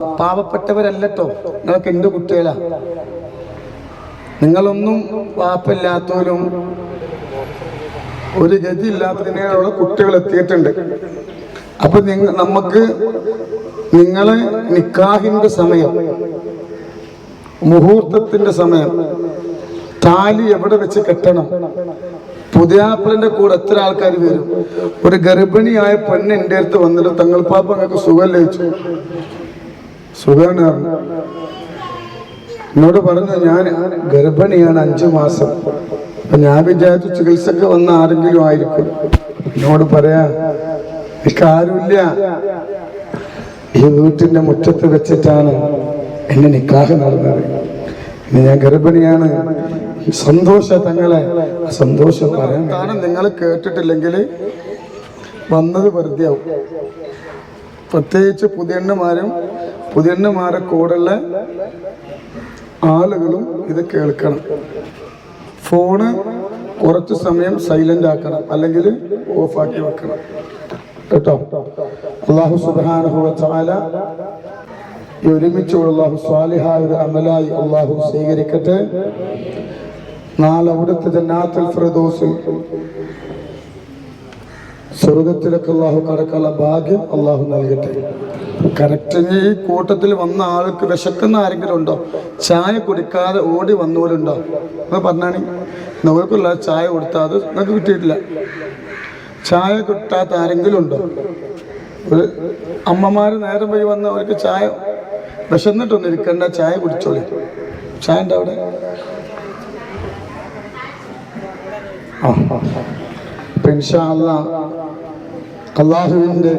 പാവപ്പെട്ടവരല്ലട്ടോ. നിങ്ങളൊക്കെ എന്ത് കുട്ടികളാ? നിങ്ങളൊന്നും പാപ്പില്ലാത്തവരും ഒരു ഗതി ഇല്ലാത്തതിനുള്ള കുട്ടികൾ എത്തിയിട്ടുണ്ട്. അപ്പൊ നിങ്ങ നമുക്ക് നിങ്ങളെ നിക്കാഹിന്റെ സമയം മുഹൂർത്തത്തിന്റെ സമയം താലി എവിടെ വെച്ച് കെട്ടണം? പുതിയാപ്പിളിന്റെ കൂടെ എത്ര ആൾക്കാർ വരും? ഒരു ഗർഭിണിയായ പെണ്ണ് എന്റെ അടുത്ത് വന്നിട്ട് തങ്ങൾ പാപ്പ ഞങ്ങൾക്ക് സുഖം ലഭിച്ചു. പറഞ്ഞു. എന്നോട് പറഞ്ഞു ഞാൻ ഗർഭിണിയാണ് അഞ്ചു മാസം. അപ്പൊ ഞാൻ വിചാരിച്ചു ചികിത്സക്ക് വന്ന ആരെങ്കിലും ആയിരിക്കും. എന്നോട് പറയാ എനിക്ക് ആരുമില്ല. ഈ വീട്ടിന്റെ മുറ്റത്ത് വെച്ചിട്ടാണ് എന്നെ നിക്കാഹ് നടന്നത്. ഇനി ഞാൻ ഗർഭിണിയാണ്. സന്തോഷ തങ്ങളെ. സന്തോഷം പറയാൻ കാരണം നിങ്ങൾ കേട്ടിട്ടില്ലെങ്കിൽ വന്നത് വെറുതെ ആവും പ്രത്യേകിച്ച് പുതിയണ്ണമാരും പുതിയണ്ണമാരെ കൂടെയുള്ള ആളുകളും ഇത് കേൾക്കണം. ഫോണ് കുറച്ച് സമയം സൈലന്റ് ആക്കണം. അല്ലെങ്കിൽ ഓഫാക്കി വെക്കണം. കേട്ടോ? അള്ളാഹു സുബാനുഭവത്താല ഒരുമിച്ചുള്ള അള്ളാഹു സ്വാലിഹായ ഒരു അമലായി അള്ളാഹു സ്വീകരിക്കട്ടെ. നാളെ അവിടുത്തെ ജന്നാത്തുൽ ഫിറദോസിൽ സ്വർഗത്തിലൊക്കെ അള്ളാഹു കടക്കാനുള്ള ഭാഗ്യം അള്ളാഹു നൽകട്ടെ. കറക്റ്റ്. ഈ കൂട്ടത്തിൽ വന്ന ആൾക്ക് വിശക്കുന്ന ആരെങ്കിലും ഉണ്ടോ? ചായ കുടിക്കാതെ ഓടി വന്നവരുണ്ടോ? എന്ന് പറഞ്ഞാണ്. നമുക്കുള്ള ചായ കൊടുത്താൽ അത് നിങ്ങൾക്ക് കിട്ടിയിട്ടില്ല. ചായ കിട്ടാത്ത ആരെങ്കിലും ഉണ്ടോ? ഒരു അമ്മമാർ നേരം വഴി വന്ന അവർക്ക് ചായ വിശന്നിട്ടൊന്നും ഇരിക്കണ്ട ചായ കുടിച്ചോളി. ചായ ഉണ്ട് അവിടെ? ആ അപ്പൊ അള്ളാഹുവിന്റെ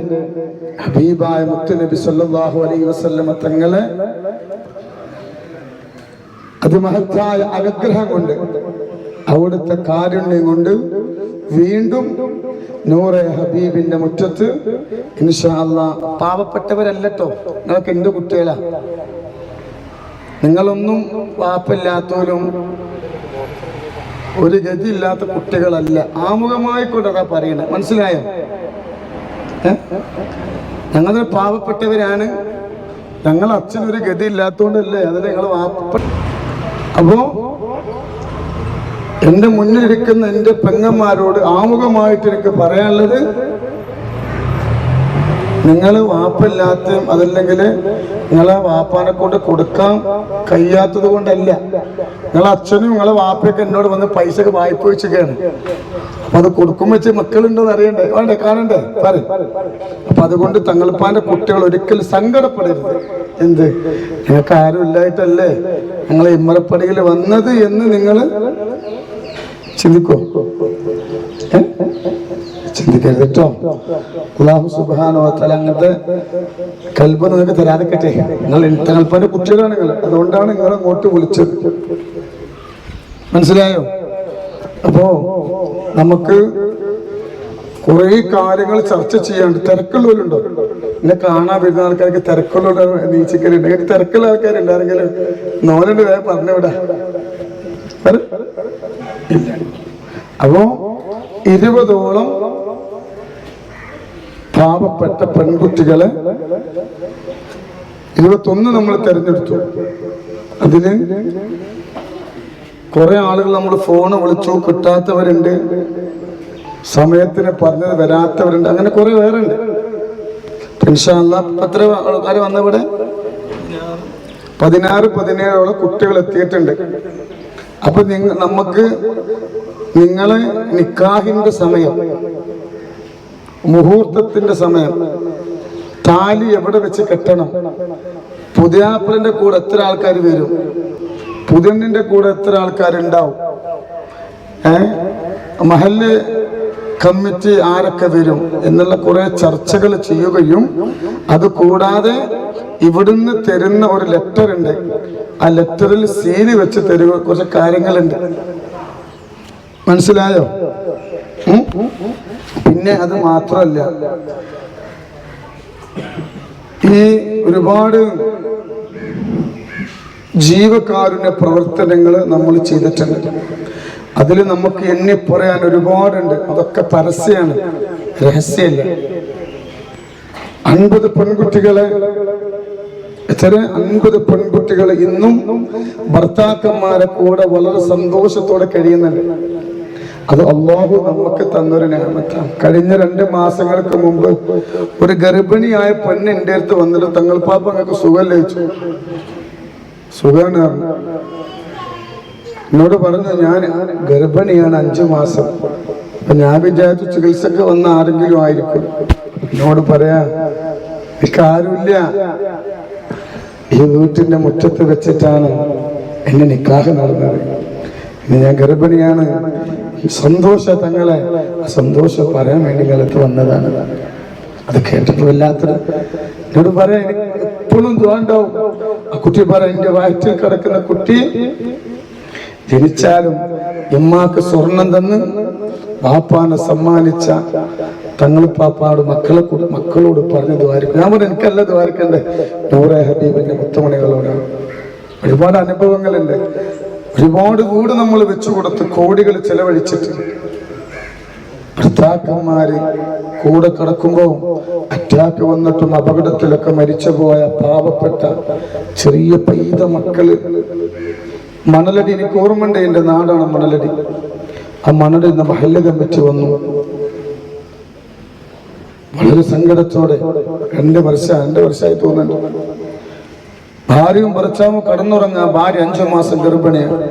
ഹബീബായ മുത്തുനബി സല്ലാഹു അലൈഹി വസല്ലമ തങ്ങളെ അതിമഹത്തായ അനുഗ്രഹം കൊണ്ട് അവിടുത്തെ കാരുണ്യം കൊണ്ട് വീണ്ടും നൂറെ ഹബീബിന്റെ മുറ്റത്ത് ഇൻഷാ അല്ലാ പാവപ്പെട്ടവരല്ലട്ടോ. നിങ്ങളൊക്കെ എന്റെ കുട്ടികളാ? നിങ്ങളൊന്നും പാപ്പില്ലാത്തവരും ഒരു ഗതി ഇല്ലാത്ത കുട്ടികളല്ല. ആമുഖമായിക്കൊണ്ടതാ പറയണേ. മനസ്സിലായോ? ഞങ്ങൾ പാവപ്പെട്ടവരാണ്. ഞങ്ങൾ അച്ഛനൊരു ഗതി ഇല്ലാത്തതുകൊണ്ടല്ലേ അതിൽ ഞങ്ങൾ അപ്പോ എന്റെ മുന്നിലിരിക്കുന്ന എന്റെ പെങ്ങന്മാരോട് ആമുഖമായിട്ട് എനിക്ക് പറയാനുള്ളത് നിങ്ങൾ വാപ്പില്ലാത്ത അതല്ലെങ്കിൽ നിങ്ങളെ വാപ്പാനെ കൊണ്ട് കൊടുക്കാൻ കഴിയാത്തത് കൊണ്ടല്ല. നിങ്ങളെ അച്ഛനും നിങ്ങളെ വാപ്പയൊക്കെ എന്നോട് വന്ന് പൈസ ഒക്കെ വായ്പ വെച്ചൊക്കെയാണ് അപ്പൊ അത് കൊടുക്കും വെച്ച് മക്കളുണ്ടെന്ന് അറിയണ്ടേ? വേണ്ടേ? കാണണ്ടേ? പറയും അപ്പൊ അതുകൊണ്ട് തങ്ങളിപ്പാന്റെ കുട്ടികൾ ഒരിക്കലും സങ്കടപ്പെടരുത്. എന്ത്? നിങ്ങൾക്ക് ആരും ഇല്ലായിട്ടല്ലേ? നിങ്ങളെ ഇമ്മറപ്പടിയിൽ വന്നത് എന്ന് നിങ്ങൾ ചിന്തിക്കോ? ചിന്തിക്കരുത് കേട്ടോ. അള്ളാഹു സുബാനോ തല അങ്ങനത്തെ കൽപ്പ നിങ്ങൾക്ക് തരാതിക്കട്ടെ നിങ്ങൾ കൽപ്പന കുട്ടികളാണ് നിങ്ങൾ. അതുകൊണ്ടാണ് നിങ്ങൾ അങ്ങോട്ട് വിളിച്ചത്. മനസ്സിലായോ? അപ്പോ നമുക്ക് കുറെ കാര്യങ്ങൾ ചർച്ച ചെയ്യാണ്ട് തിരക്കുള്ളവരുണ്ടോ? എന്നെ കാണാൻ വരുന്ന ആൾക്കാർക്ക് തിരക്കുള്ള നീച്ചിക്കലുണ്ട്. തിരക്കുള്ള ആൾക്കാരുണ്ടായിരുന്നെങ്കിൽ നോലുണ്ട് വേറെ പറഞ്ഞു വിടാ അപ്പോ ഇരുപതോളം പാവപ്പെട്ട പെൺകുട്ടികളെ ഇരുപത്തൊന്ന് നമ്മൾ തെരഞ്ഞെടുത്തു. അതിന് കുറെ ആളുകൾ നമ്മൾ ഫോണ് വിളിച്ചു. കിട്ടാത്തവരുണ്ട്. സമയത്തിന് പറഞ്ഞത് വരാത്തവരുണ്ട്. അങ്ങനെ കുറെ വേറെ ഉണ്ട് എത്ര ആൾക്കാർ വന്നവിടെ? പതിനാറ് പതിനേഴോളം കുട്ടികൾ എത്തിയിട്ടുണ്ട്. അപ്പൊ നിങ്ങ നമുക്ക് നിങ്ങളെ നിക്കാഹിന്റെ സമയം മുഹൂർത്തത്തിന്റെ സമയം. താലി എവിടെ വെച്ച് കെട്ടണം? പുതിയാപ്പിളിന്റെ കൂടെ എത്ര ആൾക്കാർ വരും? പുതിയണ്ണിന്റെ കൂടെ എത്ര ആൾക്കാരുണ്ടാവും? ഏ? മഹല്ല് കമ്മിറ്റി ആരൊക്കെ വരും എന്നുള്ള കുറെ ചർച്ചകൾ ചെയ്യുകയും അത് കൂടാതെ ഇവിടുന്ന് തരുന്ന ഒരു ലെറ്റർ ഉണ്ട്. ആ ലെറ്ററിൽ സീൽ വെച്ച് തരുക കുറച്ച് കാര്യങ്ങളുണ്ട്. മനസ്സിലായോ? പിന്നെ അത് മാത്രമല്ല ഈ ഒരുപാട് ജീവകാരുണ്യ പ്രവർത്തനങ്ങൾ നമ്മൾ ചെയ്തിട്ടുണ്ട്. അതിൽ നമുക്ക് എന്നെ പറയാൻ ഒരുപാടുണ്ട്. അതൊക്കെ പരസ്യമാണ് രഹസ്യമല്ല അൻപത് പെൺകുട്ടികളെ എത്ര അൻപത് പെൺകുട്ടികൾ ഇന്നും ഭർത്താക്കന്മാരെ കൂടെ വളരെ സന്തോഷത്തോടെ കഴിയുന്നുണ്ട്. അത് അള്ളാഹു നമുക്ക് തന്നൊരു ഞാമത്താണ്. കഴിഞ്ഞ രണ്ട് മാസങ്ങൾക്ക് മുമ്പ് ഒരു ഗർഭിണിയായ പെണ്ണ് എന്റെ അടുത്ത് വന്നിട്ട് തങ്ങൾ പാപ്പ ഞങ്ങൾക്ക് സുഖം ലഭിച്ചു സുഖമാണ്. എന്നോട് പറഞ്ഞു ഞാൻ ഗർഭിണിയാണ് അഞ്ചു മാസം. അപ്പൊ ഞാൻ വിചാരിച്ചു ചികിത്സക്ക് വന്ന ആരെങ്കിലും ആയിരിക്കും. എന്നോട് പറയാ എനിക്ക് ആരുമില്ല. ഈ വീട്ടിന്റെ മുറ്റത്ത് വെച്ചിട്ടാണ് എന്നെ നിക്കാഹ് നടന്നത്. ഞാൻ ഗർഭിണിയാണ്. സന്തോഷ തങ്ങളെ സന്തോഷം പറയാൻ വേണ്ടി കാലത്ത് വന്നതാണ്. അത് കേട്ടിട്ട് വല്ലാത്ത എന്നോട് പറയാൻ എപ്പോഴും തോണ്ടാവും ആ കുട്ടി പറയാം എന്റെ വയറ്റിൽ കിടക്കുന്ന കുട്ടി ജനിച്ചാലും ഉമ്മാക്ക് സ്വർണം തന്ന് പാപ്പാനെ സമ്മാനിച്ച തങ്ങൾ പാപ്പാട് മക്കളെ മക്കളോട് പറഞ്ഞ് ദ്വാരിക്കും. ഞാൻ പറഞ്ഞു എനിക്കല്ല ദ്വാരിക്കണ്ടേ. നൂറെ ഹബീബിന്റെ മുത്തമണികളോടാണ് ഒരുപാട് അനുഭവങ്ങളുണ്ട്. ഒരുപാട് കൂടെ നമ്മൾ വെച്ചു കൊടുത്ത് കോടികൾ ചെലവഴിച്ചിട്ട് ഭർത്താക്കന്മാര് കൂടെ കിടക്കുമ്പോ അറ്റാക്ക് വന്നിട്ടും അപകടത്തിലൊക്കെ മരിച്ചുപോയ പാവപ്പെട്ട ചെറിയ പെയ്ത മക്കൾ. മണലടി എനിക്ക് ഓർമ്മയുണ്ട് എന്റെ നാടാണ് മണലടി. ആ മണലടി നിന്ന് മഹല്ല കമ്മിറ്റി വന്നു. വളരെ സങ്കടത്തോടെ രണ്ട് വർഷം രണ്ട് വർഷമായി തോന്നുന്നുണ്ട്. ഭാര്യയും ഭർത്താവും കടന്നുറങ്ങാ ഭാര്യ അഞ്ചു മാസം ഗർഭിണിയാണ്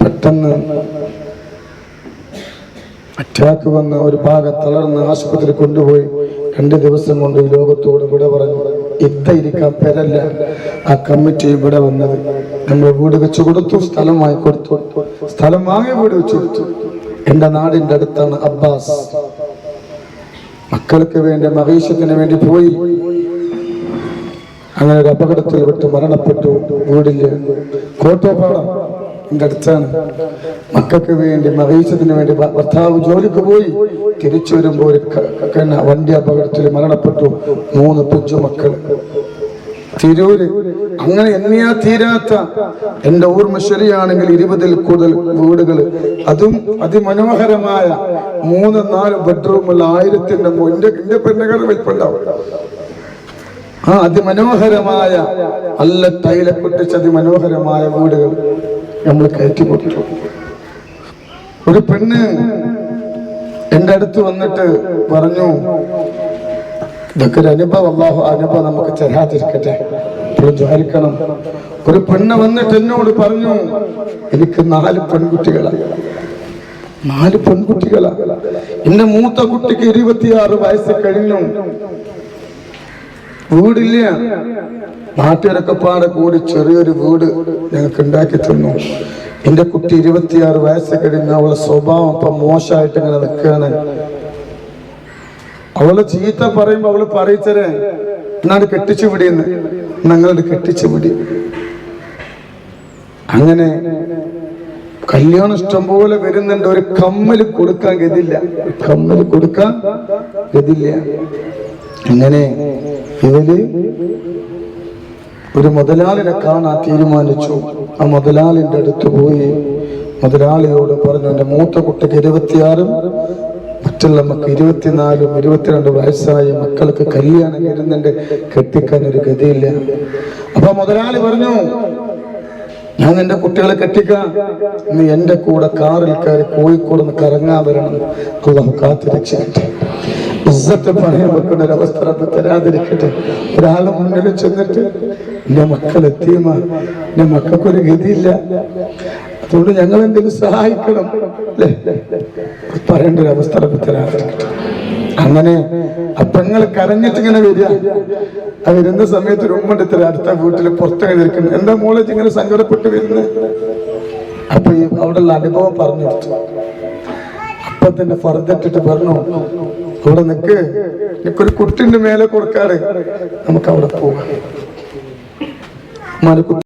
പെട്ടെന്ന് അറ്റാക്ക് വന്ന് ഒരു ഭാഗം തളർന്ന് ആശുപത്രി കൊണ്ടുപോയി. രണ്ട് ദിവസം കൊണ്ട് ഈ ലോകത്തോട് വിട പറഞ്ഞു. ഇത്തയിരിക്കാൻ പെരല്ല. ആ കമ്മിറ്റി ഇവിടെ വന്നത്. നമ്മൾ വീട് വെച്ചു കൊടുത്തു സ്ഥലം വാങ്ങി കൊടുത്തു. സ്ഥലം വാങ്ങി വീട് വെച്ചു കൊടുത്തു. എന്റെ നാടിന്റെ അടുത്താണ് അബ്ബാസ്. മക്കൾക്ക് വേണ്ടി മഹീഷത്തിന് വേണ്ടി പോയി. അങ്ങനെ ഒരു അപകടത്തിൽ വിട്ട് മരണപ്പെട്ടു ഓടില്ല കോട്ടോപ്പാടം എന്റെ അടുത്താണ്. മക്കൾക്ക് വേണ്ടി മഹീഷത്തിന് വേണ്ടി ഭർത്താവ് ജോലിക്ക് പോയി. തിരിച്ചു വരുമ്പോൾ ഒരു വണ്ടി അപകടത്തിൽ മരണപ്പെട്ടു. മൂന്ന് പുഞ്ചു മക്കൾ തിരൂര് അങ്ങനെ എണ്ണിയാ തീരാത്ത എന്റെ ഓർമ്മ ശരിയാണെങ്കിൽ ഇരുപതിൽ കൂടുതൽ വീടുകൾ അതും അതിമനോഹരമായ മൂന്ന് നാല് ബെഡ്റൂമുള്ള ആയിരത്തിന്റെ എന്റെ പെണ്ണുകൾ വലിപ്പുണ്ടാവും ആ അതിമനോഹരമായ നല്ല തൈല പൊട്ടിച്ച് അതിമനോഹരമായ വീടുകൾ നമ്മൾ കയറ്റി കൊടുത്തു. ഒരു പെണ്ണ് എന്റെ അടുത്ത് വന്നിട്ട് പറഞ്ഞു ഇതൊക്കെ ഒരു അനുഭവം അള്ളാഹു അനുഭവം നമുക്ക് തരാതിരിക്കട്ടെ എപ്പോഴും ഒരു പെണ്ണ് വന്നിട്ട് എന്നോട് പറഞ്ഞു എനിക്ക് നാല് പെൺകുട്ടികളാണ് നാല് പെൺകുട്ടികളാണ് എന്റെ മൂത്ത കുട്ടിക്ക് ഇരുപത്തിയാറ് വയസ്സ് കഴിഞ്ഞു. വീടില്ല. നാട്ടുകാരൊക്കെ പാടെ കൂടി ചെറിയൊരു വീട് ഞങ്ങൾക്ക് ഉണ്ടാക്കി തന്നു. എന്റെ കുട്ടി ഇരുപത്തിയാറ് വയസ്സ് കഴിഞ്ഞ അവളെ സ്വഭാവം അപ്പൊ മോശമായിട്ട് ഇങ്ങനെ നിൽക്കുകയാണ്. അവൾ ചീത്ത പറയുമ്പോ അവൾ പറയിച്ചരേ എന്നാണ് കെട്ടിച്ചു വിടിയെന്ന്. ഞങ്ങളുടെ കെട്ടിച്ചു വിടി. അങ്ങനെ കല്യാണം ഇഷ്ടംപോലെ വരുന്നുണ്ട്. ഒരു കമ്മൽ കൊടുക്കാൻ ഗതില്ല കമ്മൽ കൊടുക്കാൻ ഗതില്ല അങ്ങനെ ഇവർ ഒരു മുതലാളിനെ കാണാൻ തീരുമാനിച്ചു. ആ മുതലാളിന്റെ അടുത്ത് പോയി മുതലാളിയോട് പറഞ്ഞു എന്റെ മൂത്ത കുട്ടിക്ക് ഇരുപത്തിയാറും മറ്റുള്ള മക്കൾ ഇരുപത്തിനാലും ഇരുപത്തിരണ്ട് വയസ്സായ മക്കൾക്ക് കല്യാണം വരുന്നുണ്ട് കെട്ടിക്കാൻ ഒരു ഗതിയില്ല. അപ്പൊ മുതലാളി പറഞ്ഞു ഞാൻ എന്റെ കുട്ടികളെ കെട്ടിക്കാം. നീ എന്റെ കൂടെ കാറിൽ കയറി കോഴിക്കോട് നിന്ന് കറങ്ങാൻ വരണം. ഇസ്സത്ത് പറയാൻ വെക്കുന്ന ഒരു അവസ്ഥ തരാതിരിക്കട്ടെ. ഒരാളെ മുന്നിൽ ചെന്നിട്ട് എന്റെ മക്കൾ എത്തിയമ്മ എന്റെ മക്കൾക്കൊരു ഗതിയില്ല. അതുകൊണ്ട് ഞങ്ങൾ എന്തെങ്കിലും സഹായിക്കണം. അല്ലേ? പറയേണ്ട ഒരു അവസ്ഥ തരാതിരിക്കട്ടെ. അങ്ങനെ അപ്പങ്ങൾ കരഞ്ഞിട്ട് ഇങ്ങനെ വരിക. ആ വരുന്ന സമയത്ത് ഒരു ഇത്ര അടുത്ത വീട്ടിൽ പുറത്തു നിൽക്കുന്നു എന്താ മോളെ ഇങ്ങനെ സങ്കടപ്പെട്ട് വരുന്നത് അപ്പൊ ഈ അവിടെയുള്ള അനുഭവം പറഞ്ഞു കൊടുത്തു. അപ്പൊ തന്നെ ഫർദിട്ടിട്ട് പറഞ്ഞു അവിടെ നിക്ക്. എനിക്കൊരു കുട്ടിന്റെ മേലെ കൊടുക്കാറ്. നമുക്ക് അവിടെ പോകാം ഉമ്മാനെ കുത്തി